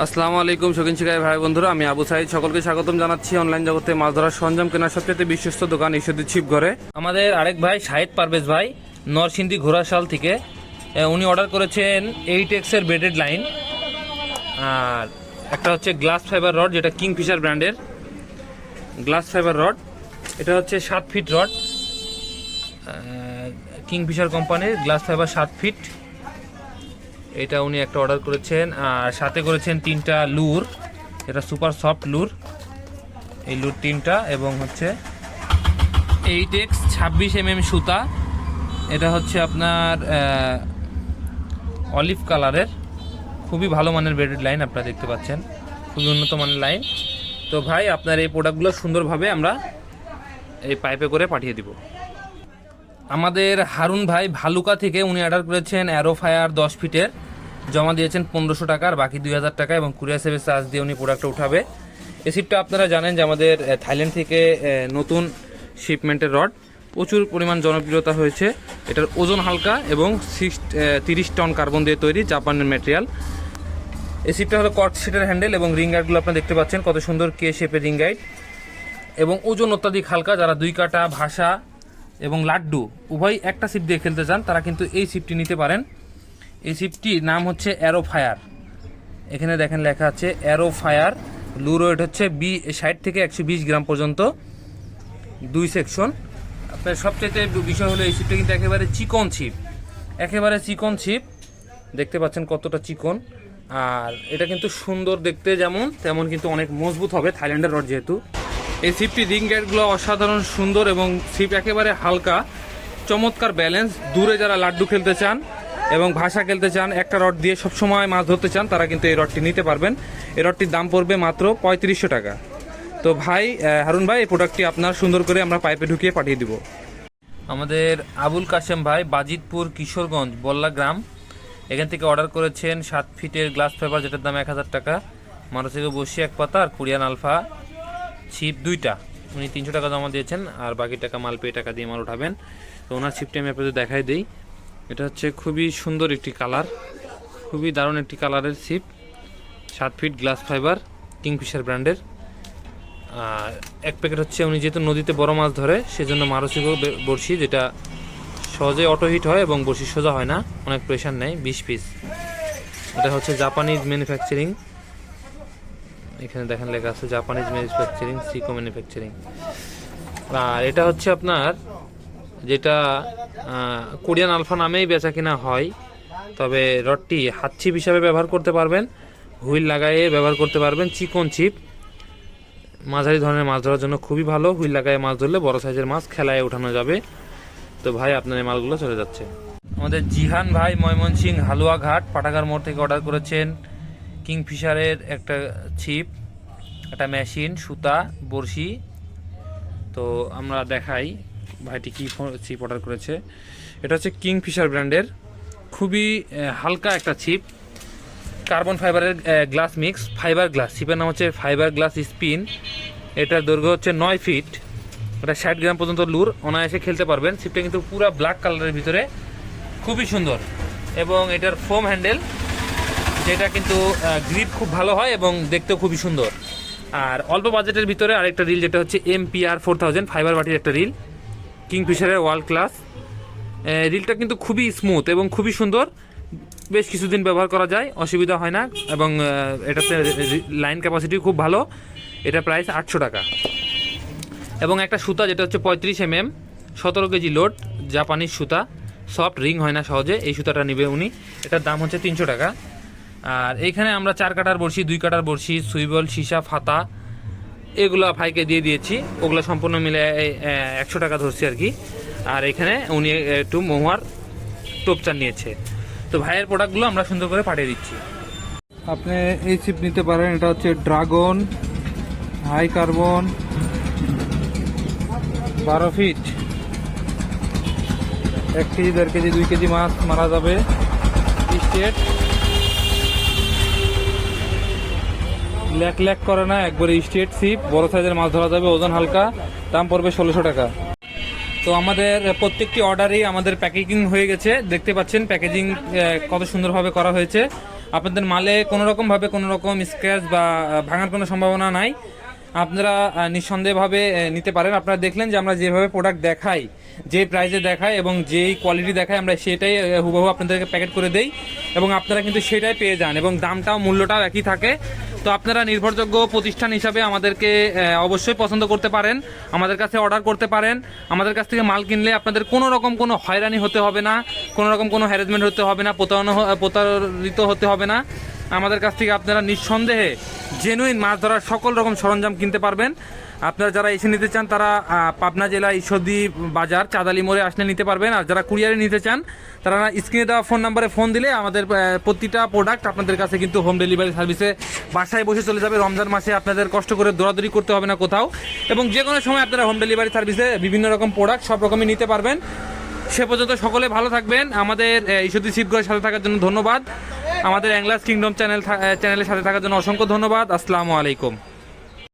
আসসালামু আলাইকুম, শৌখিন শিকারী ভাই, বন্ধুরা, আমি আবু সাইদ। সকলকে স্বাগতম জানাচ্ছি অনলাইন জগতে মাছ ধরার সরঞ্জাম কেনার সবচেয়ে বিশ্বস্ত দোকান ঈশ্বরদী ছিপ ঘরে। আমাদের আরেক ভাই শাহিদ পারভেজ ভাই, নরসিংদী ঘোড়াশাল থেকে। উনি অর্ডার করেছেন এইট এক্সের বেডেড লাইন আর একটা হচ্ছে গ্লাস ফাইবার রড যেটা কিংফিশার ব্র্যান্ডের গ্লাস ফাইবার রড এটা হচ্ছে সাত ফিট রড কিংফিশার কোম্পানির গ্লাস ফাইবার সাত ফিট এটা উনি একটা অর্ডার করেছেন, আর সাথে করেছেন তিনটা লুর। এটা সুপার সফট লুর। এই লুর তিনটা এবং হচ্ছে এইট এক্স ছাব্বিশ এম এম সুতা। এটা হচ্ছে আপনার অলিভ কালারের খুবই ভালো মানের বেডেড লাইন আপনারা দেখতে পাচ্ছেন। খুবই উন্নত মানের লাইন তো ভাই, আপনার এই প্রোডাক্টগুলো সুন্দরভাবে আমরা এই পাইপে করে পাঠিয়ে দিব। আমাদের হারুন ভাই ভালুকা থেকে উনি অর্ডার করেছেন অ্যারো ফায়ার দশ ফিটের। জমা দিয়েছেন পনেরোশো টাকা আর বাকি দুই হাজার টাকা এবং কুরিয়ার সার্ভিস চার্জ দিয়ে উনি প্রোডাক্টটা উঠাবে। শিপটা আপনারা জানেন যে আমাদের থাইল্যান্ড থেকে নতুন শিপমেন্টের রড প্রচুর পরিমাণ জনপ্রিয়তা হয়েছে। এটার ওজন হালকা এবং সিক্স তিরিশ টন কার্বন দিয়ে তৈরি জাপানের ম্যাটেরিয়াল এই শিপটা হলো কট সিটের হ্যান্ডেল এবং রিং গাইডগুলো আপনারা দেখতে পাচ্ছেন। কত সুন্দর কে শেপের রিং গাইড এবং ওজন অত্যাধিক হালকা, যারা দুই কাটা ভাষা এবং লাড্ডু, উভয় একটা সিপ দিয়ে খেলতে চান, তারা কিন্তু এই সিপটি নিতে পারেন। এই সিপটির নাম হচ্ছে অ্যারো ফায়ার এখানে দেখেন লেখা আছে অ্যারো ফায়ার লুর ওয়েট হচ্ছে বি, ষাট থেকে একশো বিশ গ্রাম পর্যন্ত। দুই সেকশন আপনার সবচেয়ে বিষয় হলো, এই সিপটা কিন্তু একেবারে চিকন ছিপ একেবারে চিকন ছিপ দেখতে পাচ্ছেন কতটা চিকন। আর এটা কিন্তু সুন্দর দেখতে যেমন, তেমন কিন্তু অনেক মজবুত হবে, থাইল্যান্ডের রড যেহেতু। এই সিপটি রিং গাইডগুলো অসাধারণ, সুন্দর এবং সিপ একেবারে হালকা, চমৎকার ব্যালেন্স দূরে যারা লাড্ডু খেলতে চান এবং ভাষা খেলতে চান, একটা রড দিয়ে সবসময় মাছ ধরতে চান, তারা কিন্তু এই রডটি নিতে পারবেন। এই রডটির দাম পড়বে মাত্র পঁয়ত্রিশশো টাকা। তো ভাই হারুন ভাই, এই প্রোডাক্টটি আপনার সুন্দর করে আমরা পাইপে ঢুকিয়ে পাঠিয়ে দিব। আমাদের আবুল কাশেম ভাই, বাজিতপুর, কিশোরগঞ্জ, বল্লা গ্রাম। এখান থেকে অর্ডার করেছেন সাত ফিটের গ্লাস পেপার যেটার দাম এক হাজার টাকা। মারুতিকে বসি এক পাতা আর কোরিয়ান আলফা। ছিপ দুইটা। উনি তিনশো টাকা জমা দিয়েছেন আর বাকি টাকা মাল পেয়ে টাকা দিয়ে মাল উঠাবেন। তো ওনার ছিপটি আমি আপনাদের দেখাই দিই। এটা হচ্ছে খুবই সুন্দর একটি কালার, খুবই দারুণ একটি কালারের ছিপ। সাত ফিট গ্লাস ফাইবার, কিংফিশার ব্র্যান্ডের। আর এক প্যাকেট হচ্ছে, উনি যেহেতু নদীতে বড় মাছ ধরে, সেজন্য মারসিকো বড়শি, যেটা সহজে অটো হিট হয় এবং বড়শি সোজা হয় না, অনেক প্রেশার নেয়, বিশ পিস এটা হচ্ছে জাপানিজ ম্যানুফ্যাকচারিং এখানে দেখেন লেখা আছে জাপানিজ ম্যানুফ্যাকচারিং সিকো ম্যানুফ্যাকচারিং আর এটা হচ্ছে আপনার, যেটা কোরিয়ান আলফা নামেই বেচা কিনা হয়। তবে রডটি হাত ছিপ হিসাবে ব্যবহার করতে পারবেন, হুইল লাগাইয়ে ব্যবহার করতে পারবেন, চিকন ছিপ। মাঝারি ধরনের মাছ ধরার জন্য খুবই ভালো, হুইল লাগায় মাছ ধরলে বড় সাইজের মাছ খেলায় ওঠানো যাবে। তো ভাই, আপনার এই মালগুলো চলে যাচ্ছে। আমাদের জিহান ভাই ময়মনসিং হালুয়া ঘাট পাটাগার মোড় থেকে অর্ডার করেছেন। কিংফিশারের একটা ছিপ, একটা মেশিন, সুতা, বড়শি। তো আমরা দেখাই ভাইটি কী ছিপ অর্ডার করেছে। এটা হচ্ছে কিংফিশার ব্র্যান্ডের খুবই হালকা একটা ছিপ। কার্বন ফাইবারের গ্লাস মিক্স, ফাইবার গ্লাস। ছিপের নাম হচ্ছে ফাইবার গ্লাস স্পিন। এটার দৈর্ঘ্য হচ্ছে নয় ফিট। এটা ষাট গ্রাম পর্যন্ত লুর, অনায়াসে খেলতে পারবেন। ছিপটা কিন্তু পুরো ব্ল্যাক কালারের ভিতরে। খুবই সুন্দর। এবং এটার ফোম হ্যান্ডেল যেটা কিন্তু গ্রিপ খুব ভালো হয় এবং দেখতেও খুবই সুন্দর। আর অল্প বাজেটের ভিতরে আরেকটা রিল যেটা হচ্ছে M P R four thousand fibre বাটির একটা রিল কিংফিশারের ওয়ার্ল্ড ক্লাস রিলটা কিন্তু খুবই স্মুথ এবং খুবই সুন্দর। বেশ কিছুদিন ব্যবহার করা যায়, অসুবিধা হয় না এবং এটাতে লাইন ক্যাপাসিটি খুব ভালো। এটা প্রাইস আটশো টাকা। এবং একটা সুতা, যেটা হচ্ছে পঁয়ত্রিশ এম এম সতেরো কেজি লোড জাপানিজ সুতা। সফট রিং হয় না সহজে, এই সুতাটা নেবে উনি। এটার দাম হচ্ছে তিনশো টাকা। আর এইখানে আমরা চার কাটার বড়শি, দুই কাটার বড়শি, সুইবল, সীসা, ফাতা, এগুলো ভাইকে দিয়ে দিয়েছি। ওগুলো সম্পূর্ণ মিলে একশো টাকা ধরছি আর কি। আর এখানে উনি একটু মহুয়ার টোপচার নিয়েছে। তো ভাইয়ের প্রোডাক্টগুলো আমরা সুন্দর করে পাঠিয়ে দিচ্ছি। আপনি এই চিপ নিতে পারেন, এটা হচ্ছে ড্রাগন হাই কার্বন বারো ফিট এক K, G K, G K G মারা যাবে। স্টেট ল্যাক ল্যাক করে না, একবারে স্টেট সিপ বড় সাইজের মাছ ধরা যাবে, ওজন হালকা, দাম পড়বে ষোলোশো টাকা। তো আমাদের প্রত্যেকটি অর্ডারই আমাদের প্যাকেজিং হয়ে গেছে, দেখতে পাচ্ছেন প্যাকেজিং কত সুন্দরভাবে করা হয়েছে। আপনাদের মালে কোনো রকমভাবে কোনো রকম স্ক্র্যাচ বা ভাঙার কোনো সম্ভাবনা নাই। আপনারা নিঃসন্দেহভাবে নিতে পারেন। আপনারা দেখলেন যে আমরা যেভাবে প্রোডাক্ট দেখাই, যে প্রাইসে দেখাই এবং যেই কোয়ালিটি দেখাই, আমরা সেটাই হুবহু আপনাদেরকে প্যাকেট করে দেই এবং আপনারা কিন্তু সেটাই পেয়ে যান এবং দামটাও, মূল্যটাও একই থাকে। তো আপনারা নির্ভরযোগ্য প্রতিষ্ঠান হিসাবে আমাদেরকে অবশ্যই পছন্দ করতে পারেন, আমাদের কাছে অর্ডার করতে পারেন। আমাদের কাছ থেকে মাল কিনলে আপনাদের কোনো রকম কোনো হয়রানি হতে হবে না, কোনো রকম কোনো হ্যারাসমেন্ট হতে হবে না, প্রতারণা প্রতারিত হতে হবে না। আমাদের কাছ থেকে আপনারা নিঃসন্দেহে জেনুইন মাছ ধরার সকল রকম সরঞ্জাম কিনতে পারবেন। আপনারা যারা এসে নিতে চান, তারা পাবনা জেলা ঈশ্বরদী বাজার, চাঁদালি মোড়ে আসলে নিতে পারবেন। আর যারা কুরিয়ারে নিতে চান, তারা স্ক্রিনে দেওয়া ফোন নাম্বারে ফোন দিলে আমাদের প্রতিটা প্রোডাক্ট আপনাদের কাছে কিন্তু হোম ডেলিভারি সার্ভিসে বাসায় বসে চলে যাবে। রমজান মাসে আপনাদের কষ্ট করে দৌড়াদৌড়ি করতে হবে না কোথাও। এবং যে কোনো সময় আপনারা হোম ডেলিভারি সার্ভিসে বিভিন্ন রকম প্রোডাক্ট সব রকমই নিতে পারবেন। সে পর্যন্ত সকলে ভালো থাকবেন। আমাদের ঈশ্বরদী শিবগড়ের সাথে থাকার জন্য ধন্যবাদ। আমাদের অ্যাংলাস কিংডম চ্যানেল চ্যানেলের সাথে থাকার জন্য অসংখ্য ধন্যবাদ। আসসালামু আলাইকুম।